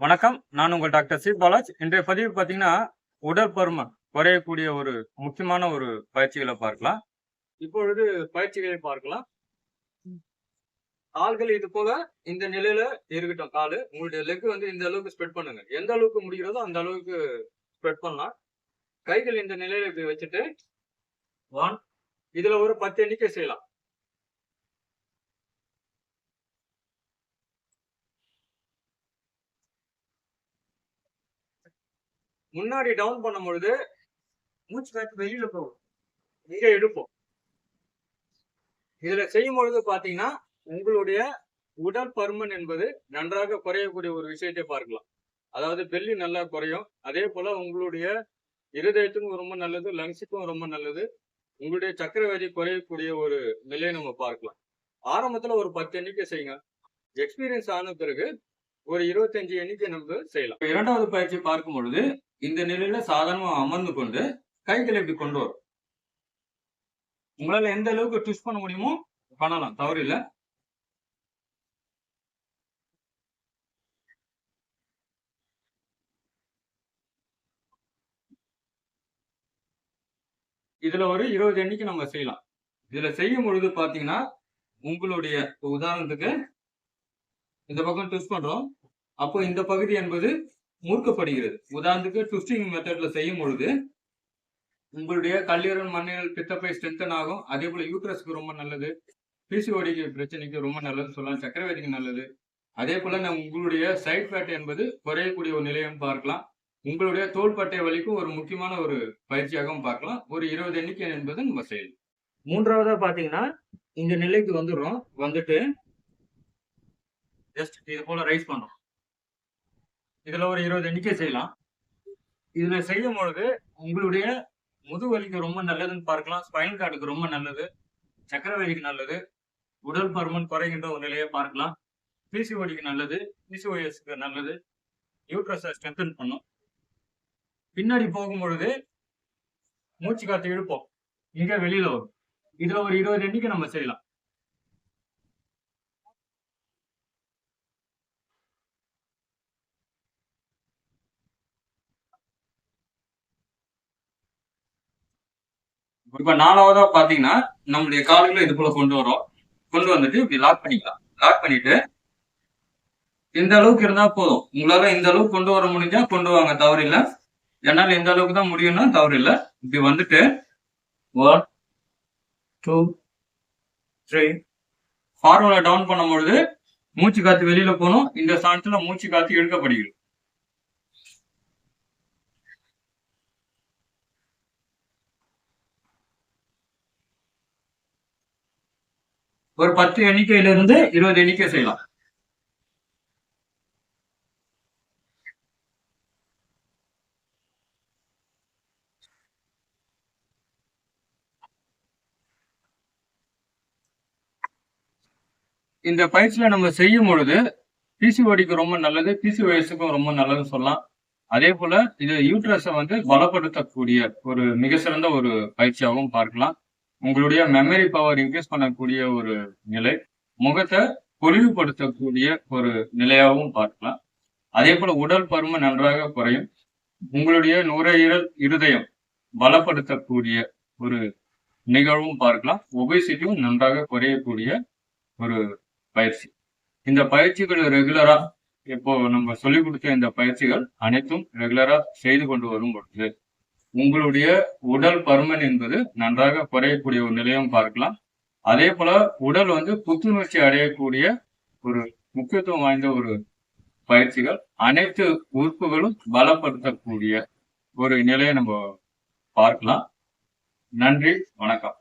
வணக்கம். நான் உங்கள் டாக்டர் சி. பாலாஜ். இன்றைய பதிவு பார்த்தீங்கன்னா உடற்பருமன் குறையக்கூடிய ஒரு முக்கியமான ஒரு பயிற்சிகளை பார்க்கலாம். இப்பொழுது பயிற்சிகளை பார்க்கலாம். கால்கள் இது போல இந்த நிலையில இருக்கட்டும். காலு உங்களுடைய லெக் வந்து இந்த அளவுக்கு ஸ்ப்ரெட் பண்ணுங்க. எந்த அளவுக்கு முடிகிறதோ அந்த அளவுக்கு ஸ்ப்ரெட் பண்ணலாம். கைகள் இந்த நிலையில இப்படி வச்சுட்டு ஒன் இதுல ஒரு பத்து எண்ணிக்கை செய்யலாம். முன்னாடி டவுன் பண்ணும் பொழுது மூச்சு காற்று வெளியில போகும். இங்க எடுப்போம். இதுல செய்யும் பொழுது பாத்தீங்கன்னா உங்களுடைய உடல் பருமன் என்பது நன்றாக குறையக்கூடிய ஒரு விஷயத்தை பார்க்கலாம். அதாவது பெல்லி நல்லா குறையும். அதே போல உங்களுடைய இருதயத்துக்கும் ரொம்ப நல்லது லங்ஸுக்கும் ரொம்ப நல்லது. உங்களுடைய சக்கரவாதி குறையக்கூடிய ஒரு நிலையை நம்ம பார்க்கலாம். ஆரம்பத்துல ஒரு பத்து எண்ணிக்கை செய்யுங்க. எக்ஸ்பீரியன்ஸ் ஆன பிறகு ஒரு இருபத்தஞ்சு எண்ணிக்கை நம்ம செய்யலாம். இரண்டாவது பயிற்சி பார்க்கும் பொழுது இந்த நிலையில சாதாரணமா அமர்ந்து கொண்டு கைகளை இப்படி கொண்டு வரும். உங்களால எந்த அளவுக்கு ட்விஸ்ட் பண்ண முடியுமோ பண்ணலாம் தவறு இல்ல. இதுல ஒரு இருபது எண்ணிக்கை நம்ம செய்யலாம். இதுல செய்யும் பொழுது பாத்தீங்கன்னா உங்களுடைய உதாரணத்துக்கு இந்த பக்கம் ட்விஸ்ட் பண்றோம். அப்போ இந்த பகுதி என்பது முறுக்கப்படுகிறது உதாரணத்துக்கு ட்விஸ்டிங் மெத்தட்ல செய்யும் பொழுது உங்களுடைய கல்லீரல் மண்ணீரல் பித்தப்பை ஸ்ட்ரென்தன் ஆகும். அதே போல யூட்ரஸ்க்கு ரொம்ப நல்லது. பிசிஓடிக்கு பிரச்சனைக்கு ரொம்ப நல்லது சொல்லலாம். சக்கரவர்த்திக்கு நல்லது. அதே போல நான் உங்களுடைய சைட் ஃபேட் என்பது குறையக்கூடிய ஒரு நிலையம் பார்க்கலாம். உங்களுடைய தோள்பட்டை வலிக்கும் ஒரு முக்கியமான ஒரு பயிற்சியாகவும் பார்க்கலாம். ஒரு இருபது எண்ணிக்கை என்பது நம்ம செய்யலாம் மூன்றாவதா பாத்தீங்கன்னா இந்த நிலைக்கு வந்துடுறோம். வந்துட்டு ஜஸ்ட் இது போல ரைஸ் பண்றோம் இதுல ஒரு இருபது எண்ணிக்கை செய்யலாம். இதுல செய்யும் பொழுது உங்களுடைய முதுவலிக்கு ரொம்ப நல்லதுன்னு பார்க்கலாம். ஸ்பைனல் கார்டுக்கு ரொம்ப நல்லது. சக்கரவலிக்கு நல்லது. உடல் பருமன் குறைகின்ற ஒரு நிலையை பார்க்கலாம். பிசிஓடிக்கு நல்லது. பிசிஓஎஸ்க்கு நல்லது. யூட்ரஸை ஸ்ட்ரென்தன் பண்ணும். பின்னாடி போகும் பொழுது மூச்சு காத்து இழுப்போம். இங்க வெளியில வரும். இதுல ஒரு இருபது எண்ணிக்கை நம்ம செய்யலாம். இப்ப நாலாவதா பாத்தீங்கன்னா நம்மளுடைய கால்களை இது போல கொண்டு வரோம். கொண்டு வந்துட்டு இப்படி லாக் பண்ணிக்கலாம். லாக் பண்ணிட்டு இந்த அளவுக்கு இருந்தா போதும். உங்களால இந்த அளவுக்கு கொண்டு வர முடிஞ்சா கொண்டு வாங்க தவறு இல்ல. என்னால இந்த அளவுக்கு தான் முடியும்னா தவறு இல்ல. இப்படி வந்துட்டு one two three formula down பண்ணும் பொழுது மூச்சு காத்து வெளியில போகணும். இந்த ஸ்தானத்துல மூச்சு காத்து இழுக்கப்படுகிறது. ஒரு பத்து எண்ணிக்கையிலிருந்து இருபது எண்ணிக்கை செய்யலாம். இந்த பயிற்சியில நம்ம செய்யும் பொழுது பிசிஓடிக்கு ரொம்ப நல்லது பிசிஓஎஸ்க்கும் ரொம்ப நல்லதுன்னு சொல்லலாம். அதே போல இது யூட்ரஸை வந்து பலப்படுத்தக்கூடிய ஒரு மிக சிறந்த ஒரு பயிற்சியாகவும் பார்க்கலாம். உங்களுடைய மெமரி பவர் இன்க்ரீஸ் பண்ணக்கூடிய ஒரு நிலை முகத்தை பொலிவுபடுத்தக்கூடிய ஒரு நிலையாகவும் பார்க்கலாம். அதே போல உடல் பருமன் நன்றாக குறையும். உங்களுடைய நுரையீரல் இருதயம் பலப்படுத்தக்கூடிய ஒரு நிகழ்வும் பார்க்கலாம். ஒபேசிட்டியும் நன்றாக குறையக்கூடிய ஒரு பயிற்சி. இந்த பயிற்சிகள் ரெகுலரா இப்போ நம்ம சொல்லிக் கொடுத்த இந்த பயிற்சிகள் அனைத்தும் ரெகுலரா செய்து கொண்டு வரும் பொழுது உங்களுடைய உடல் பருமன் என்பது நன்றாக குறையக்கூடிய ஒரு நிலையும் பார்க்கலாம். அதே போல உடல் வந்து புத்துணர்ச்சி அடையக்கூடிய ஒரு முக்கியத்துவம் வாய்ந்த ஒரு பயிற்சிகள். அனைத்து உறுப்புகளும் பலப்படுத்தக்கூடிய ஒரு நிலையை நம்ம பார்க்கலாம். நன்றி வணக்கம்.